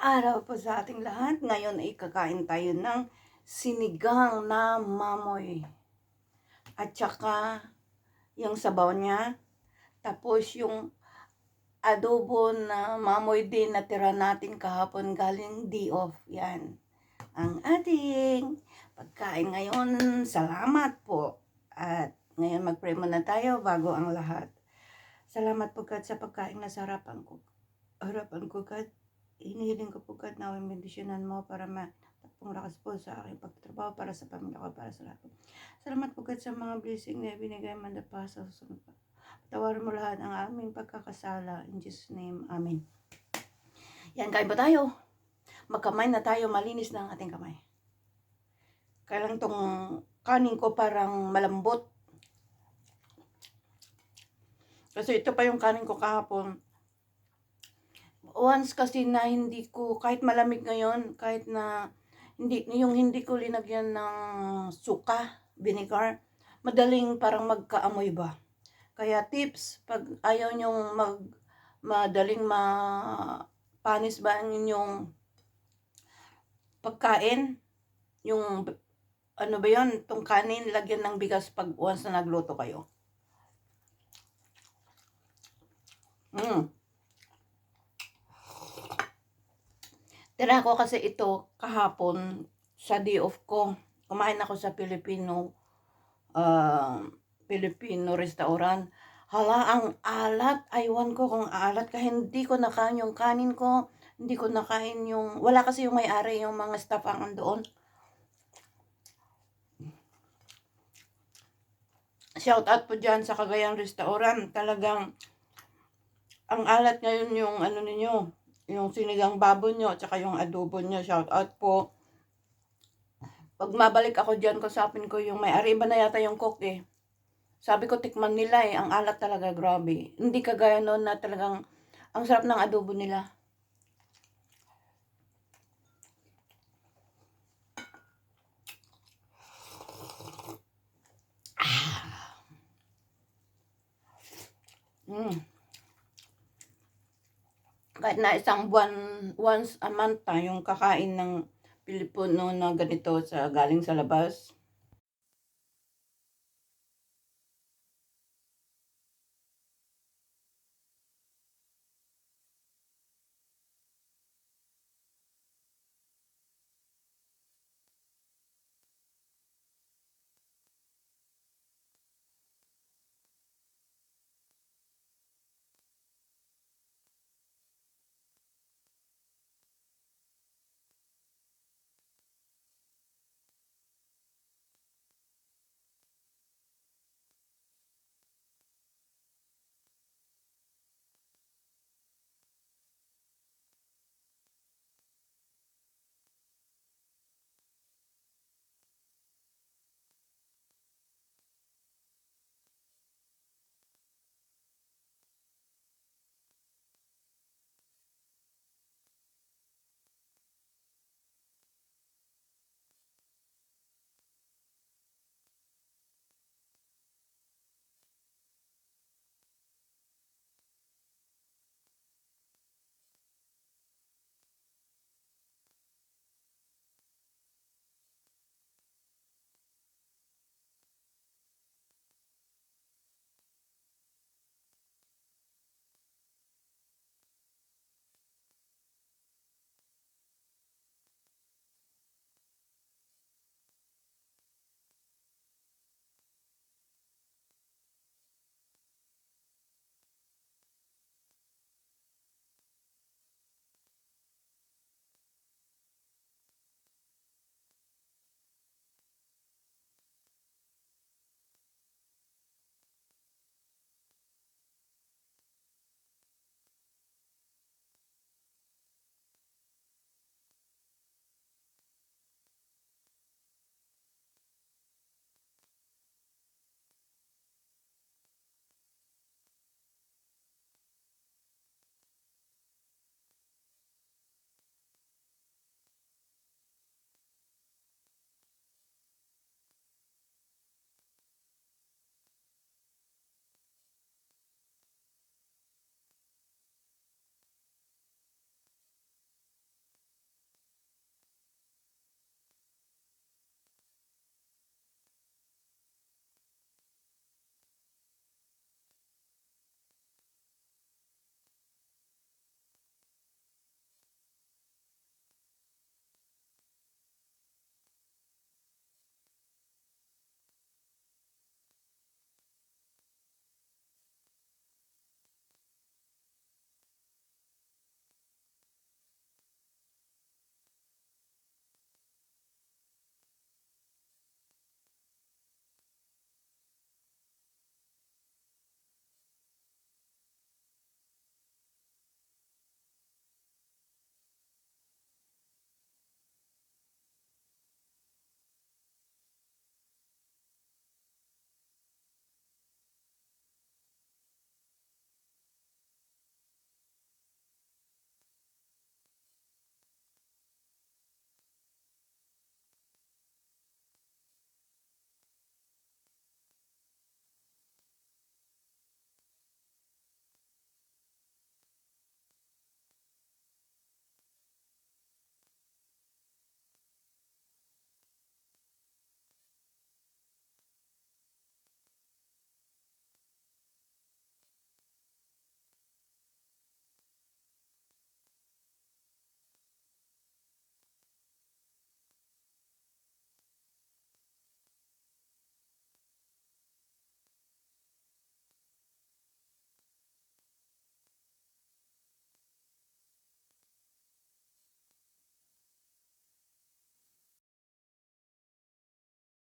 araw po sa ating lahat. Ngayon ay kakain tayo ng sinigang na mamoy. At saka yung sabaw niya. Tapos yung adobo na mamoy din na tira natin kahapon galing day off. Yan. Ang ating pagkain ngayon. Salamat po. At ngayon mag-pray muna tayo bago ang lahat. Salamat po God sa pagkain na sa ko. Harapan ko God. Hinihiling ko po God na bendisyonan mo para matapong lakas po sa aking pagtatrabaho para sa pamilya ko, para sa lahat. po. Salamat po God sa mga blessing na binigay man na pa sa susunod pa. Patawarin mo lahat ang aming pagkakasala. In Jesus' name, Amen. Yan, kain ba tayo? Magkamay na tayo, malinis na ang ating kamay. Kailang tong kanin ko parang malambot. Kasi ito pa yung kanin ko kahapon. Once kasi na hindi ko, kahit malamig ngayon, kahit na hindi, yung hindi ko linagyan ng suka, vinegar, madaling parang magkaamoy ba. Kaya tips, pag ayaw nyong mag, madaling ma, panis ba ang inyong pagkain, yung, ano ba yon tong kanin, lagyan ng bigas pag once na nagluto kayo. Mm. Tira ko kasi ito kahapon sa day off ko. Kumain ako sa Filipino uh, Filipino restaurant. Hala, ang alat. Aywan ko kung alat ka. Hindi ko nakain yung kanin ko. Hindi ko nakain yung... Wala kasi yung may-ari yung mga staff ang doon. Shout out po dyan sa Cagayan Restaurant. Talagang ang alat ngayon yung ano ninyo, yung sinigang baboy nyo, at saka yung adobo nyo. Shout out po. Pag mabalik ako dyan, kusapin ko yung may ariba na yata yung cook eh. Sabi ko, tikman nila eh. Ang alat talaga, grabe. Hindi kagaya noon na talagang ang sarap ng adobo nila. Ah. Mm. Kahit na isang buwan, once a month tayong kakain ng Pilipino na ganito sa galing sa labas.